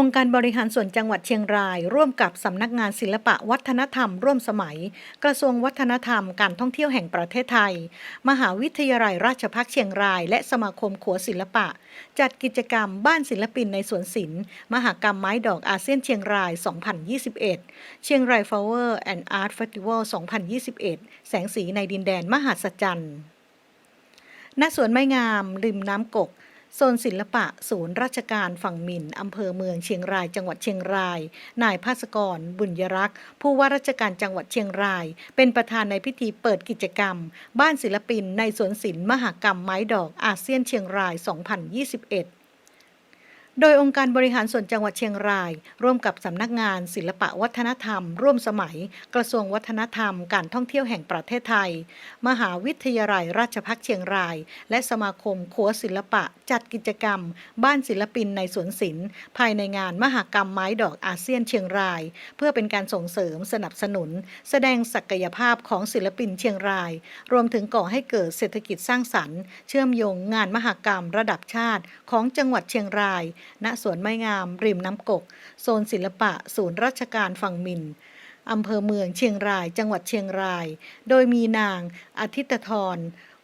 องค์การบริหารส่วนจังหวัดเชียงราย ร่วมกับสำนักงานศิลปะวัฒนธรรม ร่วมสมัย กระทรวงวัฒนธรรมการท่องเที่ยวแห่งประเทศไทย มหาวิทยาลัยราชภัฏเชียงราย และสมาคมขัวศิลปะ จัดกิจกรรมบ้านศิลปินในสวนศิลป์มหกรรมไม้ดอกอาเซียนเชียงราย 2021 เชียงราย Flower and Art Festival 2021 แสงสีในดินแดนมหัศจรรย์ณสวนไม้งามริมน้ำกก โซนศิลปะ ศูนย์ราชการฝั่งหมินอำเภอเมืองเชียงรายจังหวัดเชียงราย นายภาสกร บุญยรักษ์ ผู้ว่าราชการจังหวัดเชียงราย เป็นประธานในพิธีเปิดกิจกรรม บ้านศิลปินในสวนศิลป์มหกรรมไม้ดอกอาเซียนเชียงราย 2021 โดยองค์การบริหารส่วนจังหวัดเชียงราย ร่วมกับสำนักงาน ศิลปะวัฒนธรรม ร่วมสมัย กระทรวงวัฒนธรรม การท่องเที่ยวแห่งประเทศไทย มหาวิทยาลัยราชภัฏเชียงราย และสมาคมขัวศิลปะ จัดกิจกรรม บ้านศิลปินในสวนศิลป์ ภายในงานมหกรรมไม้ดอกอาเซียนเชียงราย เพื่อเป็นการส่งเสริมสนับสนุน แสดงศักยภาพของศิลปินเชียงราย รวมถึงก่อให้เกิดเศรษฐกิจสร้างสรรค์ เชื่อมโยงงานมหกรรม ระดับชาติของจังหวัดเชียงรายณสวนไม้งาม ริมน้ำกก โซนศิลปะ ศูนย์ราชการฝั่งมินอำเภอเมืองเชียงราย จังหวัดเชียงราย โดยมีนางอาทิตธร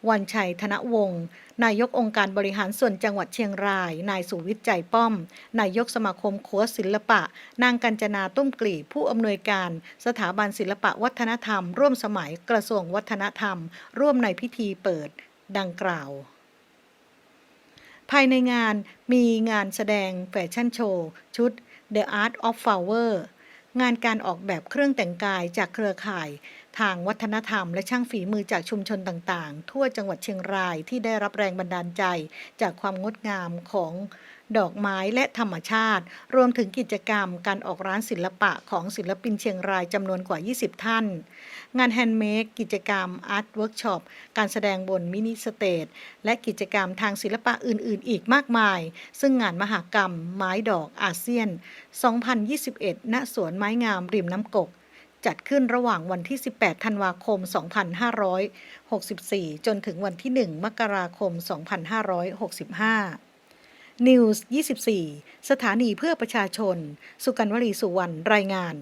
วันชัยธนวงศ์นายกองค์การบริหารส่วนจังหวัดเชียงราย นายสุวิทย์ใจป้อม นายกสมาคมขัวศิลปะ นางกัญจนาตุ้มกลีผู้อำนวยการ สถาบันศิลปะวัฒนธรรม ร่วมสมัยกระทรวงวัฒนธรรม ร่วมในพิธีเปิด ดังกล่าว ภายในงานมีงานแสดงแฟชั่นโชว์ ชุด The Art of Flower งานการออกแบบเครื่องแต่งกายจากเครือข่าย ทางวัฒนธรรม และช่างฝีมือจากชุมชนต่างๆ ทั่วจังหวัดเชียงรายที่ได้รับแรงบันดาลใจ จากความงดงามของดอกไม้และธรรมชาติ รวมถึงกิจกรรมการออกร้านศิลปะของศิลปินเชียงรายจำนวนกว่า 20 ท่าน งานแฮนด์เมดกิจกรรมอาร์ตเวิร์กช็อป การแสดงบนมินิสเตจและกิจกรรมทางศิลปะอื่น ๆ อีกมากมาย ซึ่งงานมหากรรม ไม้ดอกอาเซียน 2021 ณ สวนไม้งามริมน้ำกก จัดขึ้นระหว่างวันที่ 18 ธันวาคม 2564 จนถึงวันที่ 1 มกราคม 2565 News 24 สถานีเพื่อประชาชน สุกันวลีสุวรรณ รายงาน